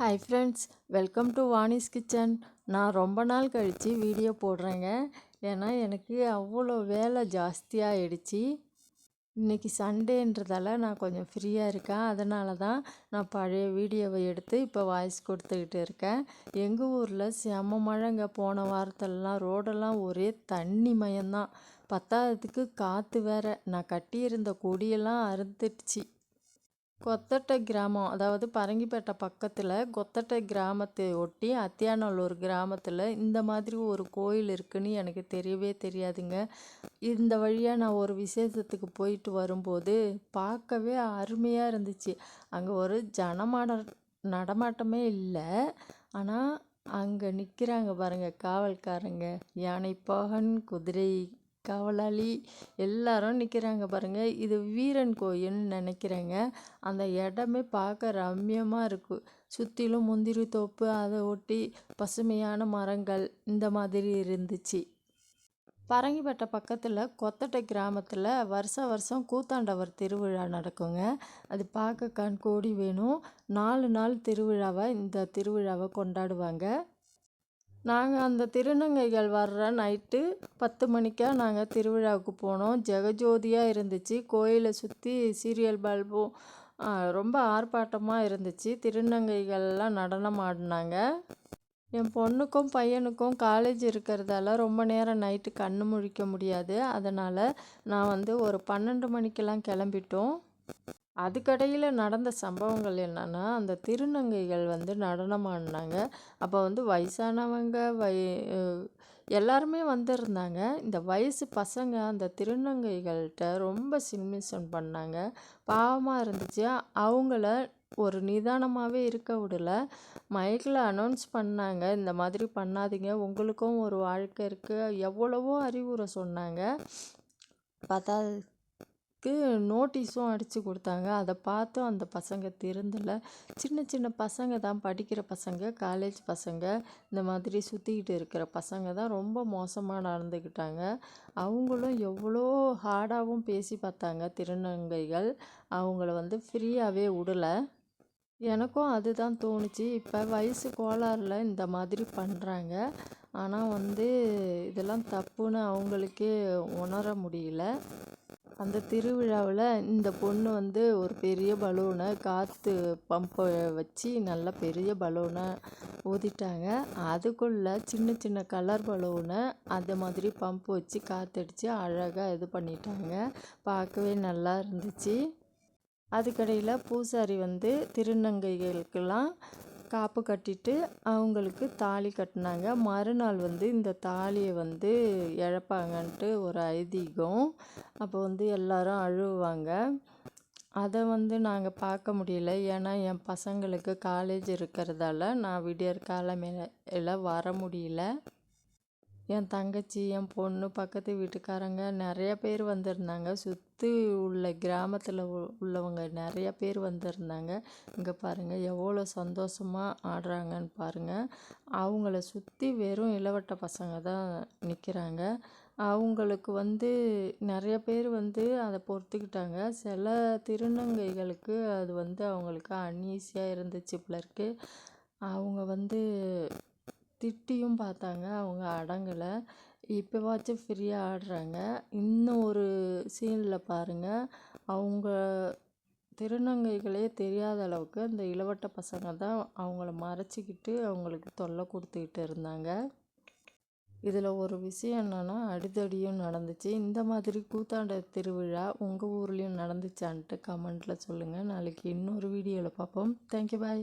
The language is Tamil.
Hi friends welcome to Vani's kitchen நான் ரொம்ப நாள் கழித்து வீடியோ போடுறேங்க. ஏன்னா எனக்கு அவ்வளோ வேலை ஜாஸ்தியாகிடுச்சு இன்றைக்கி சண்டேன்றதால நான் கொஞ்சம் ஃப்ரீயாக இருக்கேன். அதனால தான் நான் பழைய வீடியோவை எடுத்து இப்போ வாய்ஸ் கொடுத்துக்கிட்டு இருக்கேன். எங்கள் ஊரில் செம மழைங்க. போன வாரத்திலலாம் ரோடெல்லாம் ஒரே தண்ணி மயம்தான். பத்தாததுக்கு காற்று வேற. நான் கட்டியிருந்த கொடியெல்லாம் அறுத்துடுச்சு. கொத்தட்டை கிராமம் அதாவது பரங்கிப்பேட்டை பக்கத்தில் கொத்தட்டை கிராமத்தை ஒட்டி அத்தியானல்லூர் கிராமத்தில் இந்த மாதிரி ஒரு கோயில் இருக்குன்னு எனக்கு தெரியவே தெரியாதுங்க. இந்த வழியாக நான் ஒரு விசேஷத்துக்கு போயிட்டு வரும்போது பார்க்கவே அருமையாக இருந்துச்சு. அங்கே ஒரு ஜனமாட நடமாட்டமே இல்லை. ஆனால் அங்கே நிற்கிறாங்க பாருங்கள் காவல்காரங்க. யானை போகன் குதிரை காவலாளி எல்லாரும் நிற்கிறாங்க பாருங்கள் இது வீரன் கோயில்னு நினைக்கிறேங்க. அந்த இடமே பார்க்க ரம்யமாக இருக்குது சுற்றிலும் முந்திரி தோப்பு அதை ஒட்டி பசுமையான மரங்கள் இந்த மாதிரி இருந்துச்சு. பரங்கிப்பேட்டை பக்கத்தில் கொத்தட்டை கிராமத்தில் வருஷ வருஷம் கூத்தாண்டவர் திருவிழா நடக்குங்க. அது பார்க்க கண் கோடி வேணும். நாலு நாள் திருவிழாவை இந்த திருவிழாவை கொண்டாடுவாங்க. நாங்கள் அந்த திருநங்கைகள் வர்ற நைட்டு பத்து மணிக்கா நாங்கள் திருவிழாவுக்கு போனோம். ஜெகஜோதியாக இருந்துச்சு. கோயிலை சுற்றி சீரியல் பல்பும் ரொம்ப ஆர்ப்பாட்டமாக இருந்துச்சு. திருநங்கைகள்லாம் நடனம் ஆடினாங்க. என் பொண்ணுக்கும் பையனுக்கும் காலேஜ் இருக்கிறதால ரொம்ப நேரம் நைட்டு கண்ணு முழிக்க முடியாது. அதனால் நான் வந்து ஒரு பன்னெண்டு மணிக்கெல்லாம் கிளம்பிட்டோம். அதுக்கடையில் நடந்த சம்பவங்கள் என்னென்னா அந்த திருநங்கைகள் வந்து நடனம் ஆடினாங்க அப்போ வந்து வயசானவங்க வய எல்லாருமே வந்திருந்தாங்க. இந்த வயசு பசங்க அந்த திருநங்கைகள்கிட்ட ரொம்ப சின்மிஷன் பண்ணாங்க. பாவமாக இருந்துச்சு. அவங்கள ஒரு நிதானமாகவே இருக்க விடல. மைக்கில் அனௌன்ஸ் பண்ணாங்க. இந்த மாதிரி பண்ணாதீங்க. உங்களுக்கும் ஒரு வாழ்க்கை இருக்குது எவ்வளவோ அறிவுரை சொன்னாங்க. பார்த்தா க்கு நோட்டீஸும் அடித்து கொடுத்தாங்க. அதை பார்த்தும் அந்த பசங்க திருந்தலை. சின்ன சின்ன பசங்க தான் படிக்கிற பசங்க காலேஜ் பசங்க இந்த மாதிரி சுற்றிக்கிட்டு இருக்கிற பசங்க தான் ரொம்ப மோசமாக நடந்துக்கிட்டாங்க. அவங்களும் எவ்வளோ ஹார்டாகவும் பேசி பார்த்தாங்க திருநங்கைகள். அவங்கள வந்து ஃப்ரீயாகவே விடலை எனக்கும் அதுதான் தோணுச்சு. இப்போ வயசு கோளாறில் இந்த மாதிரி பண்ணுறாங்க ஆனால் வந்து இதெல்லாம் தப்புன்னு அவங்களுக்கே உணர முடியல. அந்த திருவிழாவில் இந்த பொண்ணு வந்து ஒரு பெரிய பலூனை காற்று பம்பை வச்சு நல்லா பெரிய பலூனை ஊதிட்டாங்க. அதுக்குள்ளே சின்ன சின்ன கலர் பலூனை அந்த மாதிரி பம்ப் வச்சு காற்றடிச்சு அழகாக இது பண்ணிட்டாங்க. பார்க்கவே நல்லா இருந்துச்சு. அதுக்கடையில் பூசாரி வந்து திருநங்கைகளுக்கெல்லாம் காப்பு கட்டிட்டு அவங்களுக்கு தாலி கட்டினாங்க. மறுநாள் வந்து இந்த தாலியை வந்து இழப்பாங்கன்ட்டு ஒரு ஐதீகம். அப்போ வந்து எல்லாரும் அழுவாங்க. அதை வந்து நாங்கள் பார்க்க முடியல. ஏன்னா என் பசங்களுக்கு காலேஜ் இருக்கிறதால நான் விடியற்காலமே வர முடியல. என் தங்கச்சி என் பொண்ணு பக்கத்து வீட்டுக்காரங்க நிறைய பேர் வந்திருந்தாங்க. சுற்றி உள்ள கிராமத்தில் உள்ளவங்க நிறைய பேர் வந்திருந்தாங்க. இங்கே பாருங்கள் எவ்வளோ சந்தோஷமாக ஆடுறாங்கன்னு பாருங்கள் அவங்கள சுற்றி வெறும் இளவட்ட பசங்க தான் நிற்கிறாங்க அவங்களுக்கு வந்து நிறைய பேர் வந்து அதை பொறுத்துக்கிட்டாங்க. சில திருநங்கைகளுக்கு அது வந்து அவங்களுக்கு அன்ஈஸியாக இருந்துச்சு போல இருக்குது அவங்க வந்து திட்டியும் பார்த்தாங்க அவங்க அடங்கலை. இப்போவாச்சும் ஃப்ரீயாக ஆடுறாங்க. இன்னும் ஒரு சீனில் பாருங்கள் அவங்க திருநங்கைகளே தெரியாத அளவுக்கு அந்த இளவட்ட பசங்க தான் அவங்கள மறைச்சிக்கிட்டு அவங்களுக்கு தொல்லை கொடுத்துக்கிட்டு இருந்தாங்க. இதில் ஒரு விஷயம் என்னென்னா அடிதடியும் நடந்துச்சு. இந்த மாதிரி கூத்தாண்ட திருவிழா உங்கள் ஊர்லேயும் நடந்துச்சான்ட்டு கமெண்ட்டில் சொல்லுங்கள் நாளைக்கு இன்னொரு வீடியோவில் பார்ப்போம் தேங்க்யூ பாய்